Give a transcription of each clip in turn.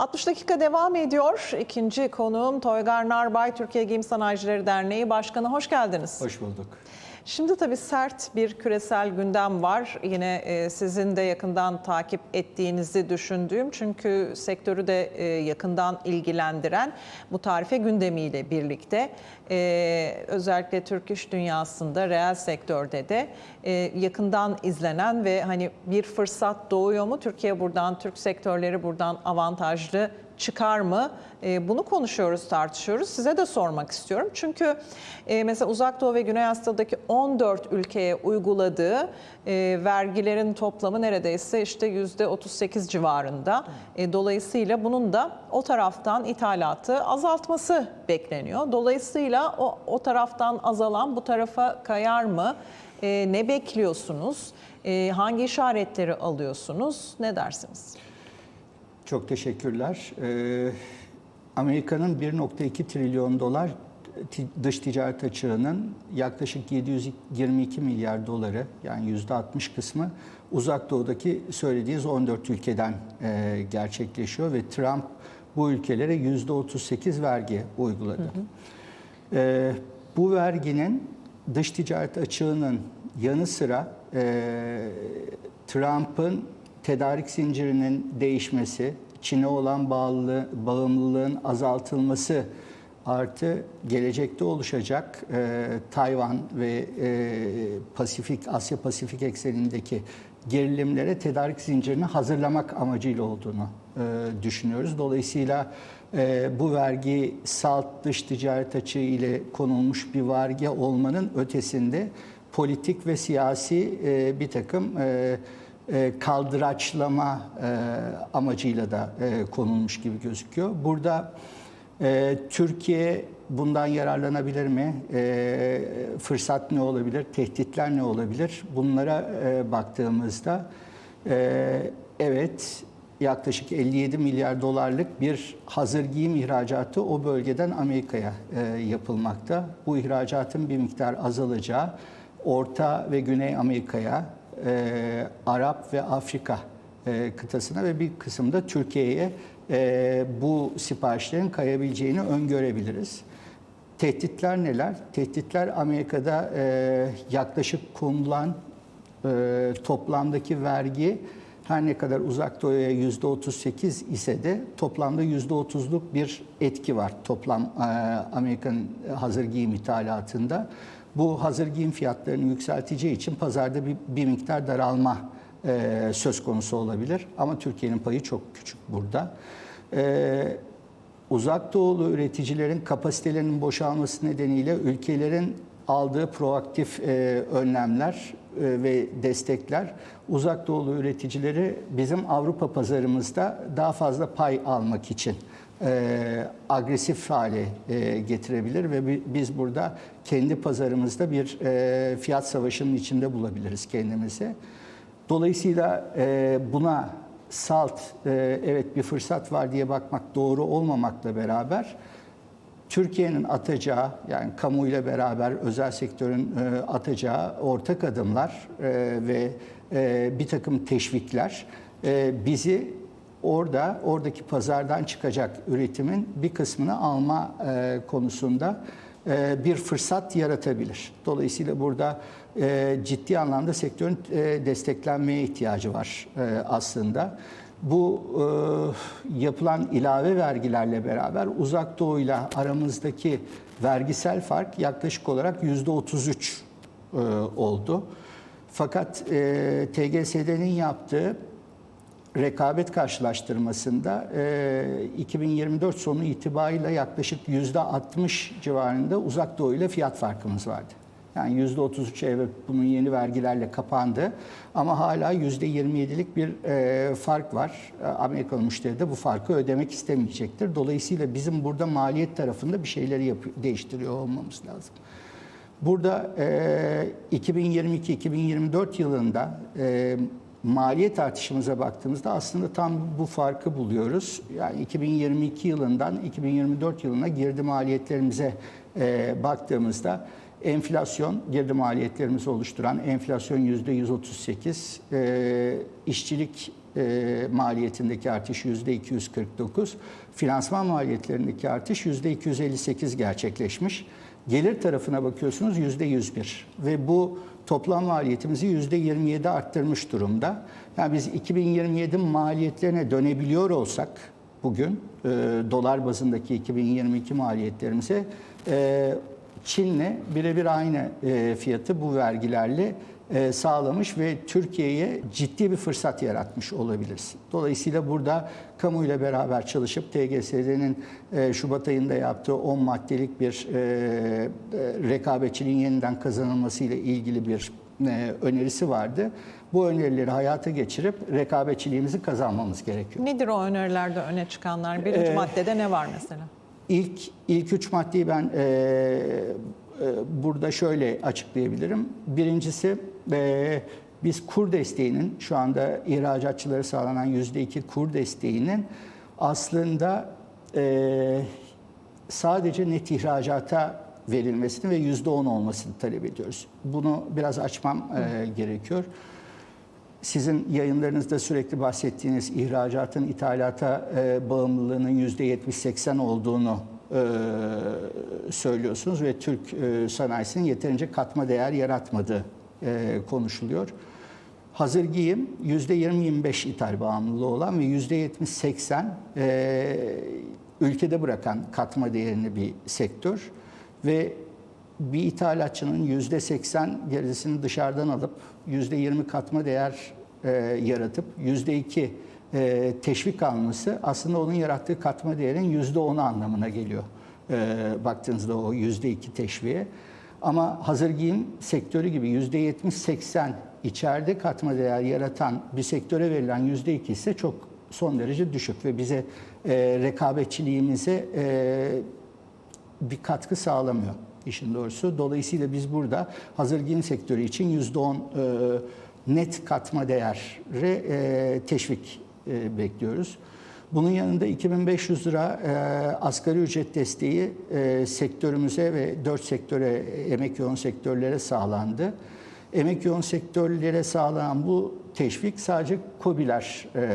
60 dakika devam ediyor. İkinci konuğum Toygar Narbay, Türkiye Giyim Sanayicileri Derneği Başkanı. Hoş geldiniz. Hoş bulduk. Şimdi tabii sert bir küresel gündem var. Yine e, sizin de yakından takip ettiğinizi düşündüğüm çünkü sektörü de e, yakından ilgilendiren bu tarife gündemiyle birlikte e, özellikle Türk iş dünyasında reel sektörde de yakından izlenen ve hani bir fırsat doğuyor mu? Türkiye buradan, Türk sektörleri buradan avantajlı çıkar mı? E, bunu konuşuyoruz, tartışıyoruz. Size de sormak istiyorum. Çünkü e, mesela Uzak Doğu ve Güney Asya'daki 14 ülkeye uyguladığı e, vergilerin toplamı neredeyse işte %38 civarında. E, dolayısıyla bunun da o taraftan ithalatı azaltması bekleniyor. Dolayısıyla o, o taraftan azalan bu tarafa kayar mı? E, ne bekliyorsunuz? E, hangi işaretleri alıyorsunuz? Ne dersiniz? Çok teşekkürler. Ee, Amerika'nın 1.2 trilyon dolar dış ticaret açığının yaklaşık 722 milyar doları yani %60 kısmı uzak doğudaki söylediğiniz 14 ülkeden e, gerçekleşiyor ve Trump bu ülkelere %38 vergi uyguladı. Ee, bu verginin dış ticaret açığının yanı sıra e, Trump'ın tedarik zincirinin değişmesi, Çin'e olan bağlı, bağımlılığın azaltılması artı gelecekte oluşacak e, Tayvan ve e, Pasifik, Asya Pasifik eksenindeki gerilimlere tedarik zincirini hazırlamak amacıyla olduğunu e, düşünüyoruz. Dolayısıyla e, bu vergi salt dış ticaret açığı ile konulmuş bir vergi olmanın ötesinde politik ve siyasi e, bir takım e, kaldıraçlama e, amacıyla da e, konulmuş gibi gözüküyor. Burada e, Türkiye bundan yararlanabilir mi? E, fırsat ne olabilir? Tehditler ne olabilir? Bunlara e, baktığımızda e, evet yaklaşık 57 milyar dolarlık bir hazır giyim ihracatı o bölgeden Amerika'ya e, yapılmakta. Bu ihracatın bir miktar azalacağı Orta ve Güney Amerika'ya, e, Arap ve Afrika e, kıtasına ve bir kısımda Türkiye'ye e, bu siparişlerin kayabileceğini öngörebiliriz. Tehditler neler? Tehditler Amerika'da e, yaklaşık konulan e, toplamdaki vergi her ne kadar uzak doğuya yüzde 38 ise de toplamda yüzde 30'luk bir etki var toplam e, Amerikan hazır giyim ithalatında. Bu hazır giyim fiyatlarını yükselteceği için pazarda bir, bir miktar daralma e, söz konusu olabilir. Ama Türkiye'nin payı çok küçük burada. E, uzak doğulu üreticilerin kapasitelerinin boşalması nedeniyle ülkelerin aldığı proaktif e, önlemler e, ve destekler uzak doğulu üreticileri bizim Avrupa pazarımızda daha fazla pay almak için e, agresif hale e, getirebilir ve bi- biz burada kendi pazarımızda bir e, fiyat savaşının içinde bulabiliriz kendimizi. Dolayısıyla e, buna salt e, evet bir fırsat var diye bakmak doğru olmamakla beraber Türkiye'nin atacağı yani kamuyla beraber özel sektörün e, atacağı ortak adımlar e, ve e, bir takım teşvikler e, bizi orada oradaki pazardan çıkacak üretimin bir kısmını alma e, konusunda e, bir fırsat yaratabilir. Dolayısıyla burada e, ciddi anlamda sektörün e, desteklenmeye ihtiyacı var e, aslında. Bu e, yapılan ilave vergilerle beraber uzak doğuyla aramızdaki vergisel fark yaklaşık olarak yüzde 33 e, oldu. Fakat e, TGSD'nin yaptığı rekabet karşılaştırmasında e, 2024 sonu itibariyle yaklaşık yüzde 60 civarında uzak doğu ile fiyat farkımız vardı. Yani yüzde 33 evet bunun yeni vergilerle kapandı ama hala yüzde 27'lik bir fark var. Amerikalı müşteri de bu farkı ödemek istemeyecektir. Dolayısıyla bizim burada maliyet tarafında bir şeyleri yapıyor, değiştiriyor olmamız lazım. Burada e, 2022-2024 yılında maliyet artışımıza baktığımızda aslında tam bu farkı buluyoruz. Yani 2022 yılından 2024 yılına girdi maliyetlerimize e, baktığımızda enflasyon girdi maliyetlerimizi oluşturan enflasyon yüzde 138, e, işçilik e, maliyetindeki artış %249, finansman maliyetlerindeki artış %258 gerçekleşmiş. Gelir tarafına bakıyorsunuz %101 ve bu toplam maliyetimizi %27 arttırmış durumda. Yani biz 2027 maliyetlerine dönebiliyor olsak bugün e, dolar bazındaki 2022 maliyetlerimize e, Çin'le birebir aynı e, fiyatı bu vergilerle sağlamış ve Türkiye'ye ciddi bir fırsat yaratmış olabiliriz. Dolayısıyla burada kamuyla beraber çalışıp TGS'nin e, Şubat ayında yaptığı 10 maddelik bir e, e, rekabetçiliğin yeniden kazanılması ile ilgili bir e, önerisi vardı. Bu önerileri hayata geçirip rekabetçiliğimizi kazanmamız gerekiyor. Nedir o önerilerde öne çıkanlar? Birinci Ee, maddede ne var mesela? İlk ilk üç maddeyi ben e, e, burada şöyle açıklayabilirim. Birincisi e, biz kur desteğinin şu anda ihracatçılara sağlanan yüzde iki kur desteğinin aslında e, sadece net ihracata verilmesini ve yüzde on olmasını talep ediyoruz. Bunu biraz açmam e, gerekiyor. Sizin yayınlarınızda sürekli bahsettiğiniz ihracatın ithalata e, bağımlılığının %70-80 olduğunu e, söylüyorsunuz ve Türk e, sanayisinin yeterince katma değer yaratmadığı e, konuşuluyor. Hazır giyim %20-25 ithal bağımlılığı olan ve %70-80 e, ülkede bırakan katma değerini bir sektör ve bir ithalatçının %80 gerisini dışarıdan alıp %20 katma değer e, yaratıp %2 e, teşvik alması aslında onun yarattığı katma değerin %10'u anlamına geliyor. E, baktığınızda o %2 teşviğe. Ama hazır giyim sektörü gibi %70-80 içeride katma değer yaratan bir sektöre verilen %2 ise çok son derece düşük ve bize e, rekabetçiliğimize e, bir katkı sağlamıyor işin doğrusu. Dolayısıyla biz burada hazır giyim sektörü için %10 e, net katma değerre e, teşvik e, bekliyoruz. Bunun yanında 2500 lira e, asgari ücret desteği e, sektörümüze ve 4 sektöre, emek yoğun sektörlere sağlandı. Emek yoğun sektörlere sağlanan bu teşvik sadece KOBİ'ler e,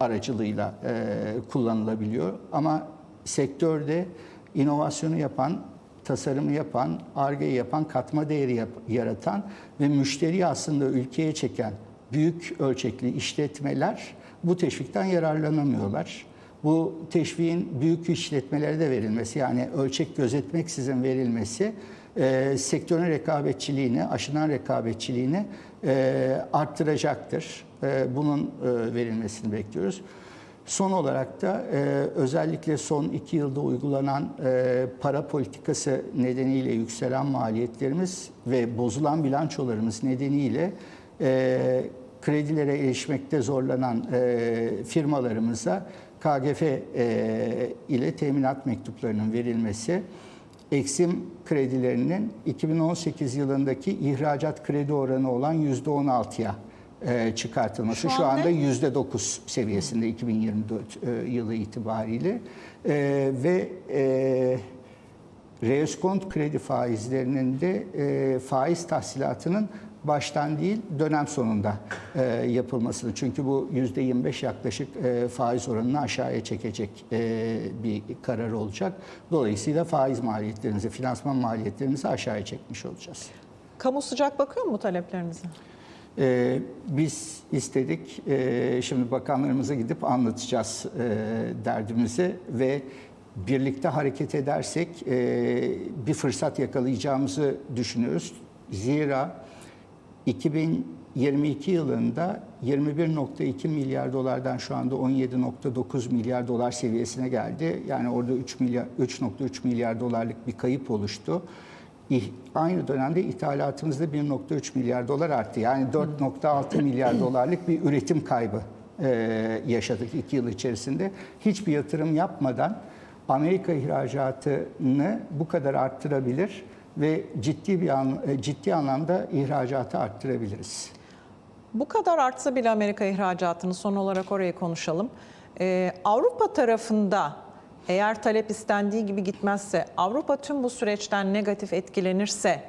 aracılığıyla e, kullanılabiliyor. Ama sektörde inovasyonu yapan, tasarımı yapan, ARGE'yi yapan, katma değeri yap- yaratan ve müşteriyi aslında ülkeye çeken büyük ölçekli işletmeler bu teşvikten yararlanamıyorlar. Bu teşviğin büyük işletmelere de verilmesi yani ölçek gözetmeksizin verilmesi e, sektörün rekabetçiliğini, aşınan rekabetçiliğini e, arttıracaktır. E, bunun e, verilmesini bekliyoruz. Son olarak da e, özellikle son iki yılda uygulanan e, para politikası nedeniyle yükselen maliyetlerimiz ve bozulan bilançolarımız nedeniyle e, kredilere erişmekte zorlanan e, firmalarımıza KGF e, ile teminat mektuplarının verilmesi, Eksim kredilerinin 2018 yılındaki ihracat kredi oranı olan %16'ya e, çıkartılması. Şu Şu, an anda ne? %9 seviyesinde 2024 e, yılı itibariyle E, ve e, reeskont kredi faizlerinin de e, faiz tahsilatının baştan değil dönem sonunda e, yapılmasını. Çünkü bu %25 yaklaşık e, faiz oranını aşağıya çekecek e, bir karar olacak. Dolayısıyla faiz maliyetlerimizi, finansman maliyetlerimizi aşağıya çekmiş olacağız. Kamu sıcak bakıyor mu taleplerinize? Ee, biz istedik, ee, şimdi bakanlarımıza gidip anlatacağız ee, derdimizi ve birlikte hareket edersek ee, bir fırsat yakalayacağımızı düşünüyoruz. Zira 2022 yılında 21.2 milyar dolardan şu anda 17.9 milyar dolar seviyesine geldi. Yani orada 3 milyar 3.3 milyar dolarlık bir kayıp oluştu. Aynı dönemde ithalatımızda 1.3 milyar dolar arttı. Yani 4.6 milyar dolarlık bir üretim kaybı e, yaşadık iki yıl içerisinde. Hiçbir yatırım yapmadan Amerika ihracatını bu kadar arttırabilir ve ciddi bir an, e, ciddi anlamda ihracatı arttırabiliriz. Bu kadar artsa bile Amerika ihracatını son olarak orayı konuşalım. Ee, Avrupa tarafında eğer talep istendiği gibi gitmezse, Avrupa tüm bu süreçten negatif etkilenirse,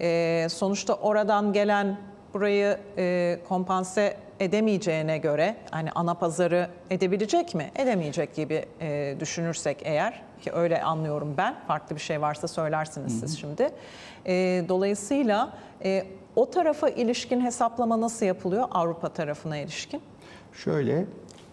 e, sonuçta oradan gelen burayı e, kompanse edemeyeceğine göre hani ana pazarı edebilecek mi? Edemeyecek gibi e, düşünürsek eğer ki öyle anlıyorum ben. Farklı bir şey varsa söylersiniz siz şimdi. E, dolayısıyla e, o tarafa ilişkin hesaplama nasıl yapılıyor Avrupa tarafına ilişkin? Şöyle,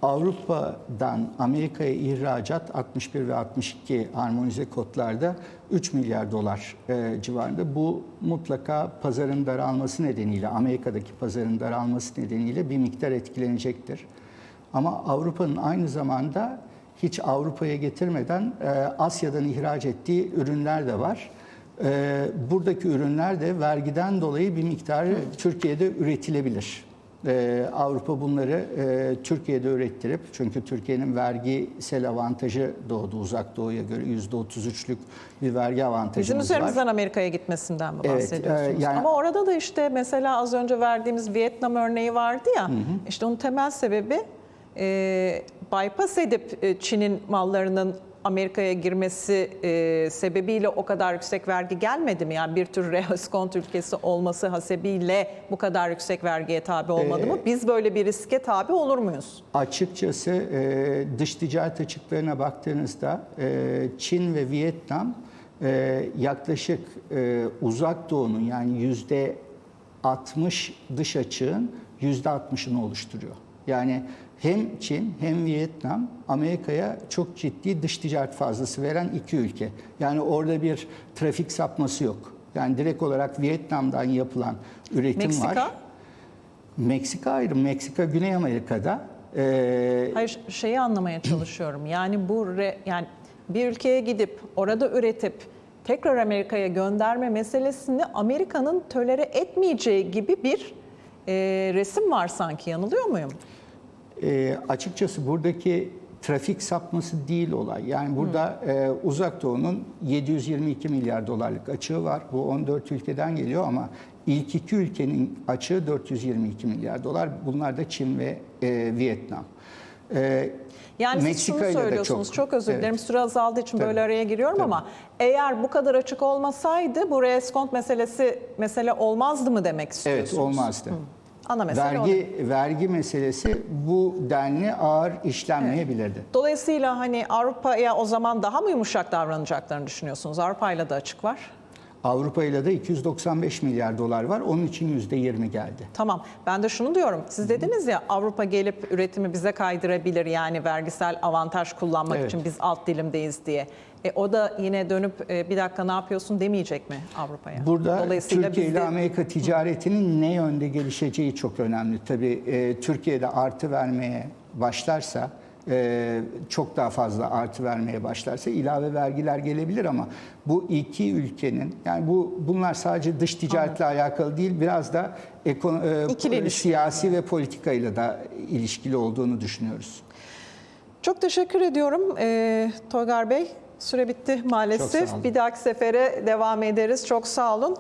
Avrupa'dan Amerika'ya ihracat 61 ve 62 harmonize kodlarda 3 milyar dolar e, civarında. Bu mutlaka pazarın daralması nedeniyle, Amerika'daki pazarın daralması nedeniyle bir miktar etkilenecektir. Ama Avrupa'nın aynı zamanda hiç Avrupa'ya getirmeden e, Asya'dan ihraç ettiği ürünler de var. E, buradaki ürünler de vergiden dolayı bir miktarı Türkiye'de üretilebilir. Ee, Avrupa bunları e, Türkiye'de ürettirip çünkü Türkiye'nin vergisel avantajı doğdu uzak doğuya göre %33'lük bir vergi avantajımız Bizim var. üzerimizden Amerika'ya gitmesinden mi Evet, bahsediyorsunuz? e, yani- Ama orada da işte mesela az önce verdiğimiz Vietnam örneği vardı ya. işte onun temel sebebi e, bypass edip e, Çin'in mallarının Amerika'ya girmesi e, sebebiyle o kadar yüksek vergi gelmedi mi? Yani bir tür reaskont ülkesi olması hasebiyle bu kadar yüksek vergiye tabi olmadı mı? Biz böyle bir riske tabi olur muyuz? Açıkçası e, dış ticaret açıklarına baktığınızda e, Çin ve Vietnam e, yaklaşık e, uzak doğunun yani yüzde 60 dış açığın yüzde 60'ını oluşturuyor. Yani hem Çin hem Vietnam Amerika'ya çok ciddi dış ticaret fazlası veren iki ülke. Yani orada bir trafik sapması yok. Yani direkt olarak Vietnam'dan yapılan üretim Meksika? var. Meksika ayrı. Meksika Güney Amerika'da. Ee, Hayır şeyi anlamaya çalışıyorum. Yani bu re- yani bir ülkeye gidip orada üretip tekrar Amerika'ya gönderme meselesini Amerika'nın tölere etmeyeceği gibi bir e, resim var sanki. Yanılıyor muyum? E, açıkçası buradaki trafik sapması değil olay. Yani burada e, Uzak Doğu'nun 722 milyar dolarlık açığı var. Bu 14 ülkeden geliyor ama ilk iki ülkenin açığı 422 milyar dolar. Bunlar da Çin ve e, Vietnam. E, Yani siz Meksika şunu ile de söylüyorsunuz, çok, özür Evet. dilerim süre azaldığı için Tabii. böyle araya giriyorum Tabii. ama eğer bu kadar açık olmasaydı bu reskont meselesi mesele olmazdı mı demek istiyorsunuz? Evet olmazdı. Ana mesele o. Vergi vergi meselesi bu denli ağır işlenmeyebilirdi. Dolayısıyla hani Avrupa'ya o zaman daha mı yumuşak davranacaklarını düşünüyorsunuz? Avrupa'yla da açık var. Avrupa ile de 295 milyar dolar var. Onun için %20 geldi. Tamam. Ben de şunu diyorum. Siz dediniz ya Avrupa gelip üretimi bize kaydırabilir yani vergisel avantaj kullanmak Evet. için biz alt dilimdeyiz diye. E, o da yine dönüp e, bir dakika ne yapıyorsun demeyecek mi Avrupa'ya? Burada Dolayısıyla Türkiye biz ile de- Amerika ticaretinin ne yönde gelişeceği çok önemli. Tabii e, Türkiye'de artı vermeye başlarsa, e, çok daha fazla artı vermeye başlarsa ilave vergiler gelebilir ama bu iki ülkenin yani bu bunlar sadece dış ticaretle alakalı değil biraz da ekon, e, siyasi ve politikayla da ilişkili olduğunu düşünüyoruz. Çok teşekkür ediyorum e, Toygar Bey. Süre bitti maalesef. Bir dahaki sefere devam ederiz. Çok sağ olun.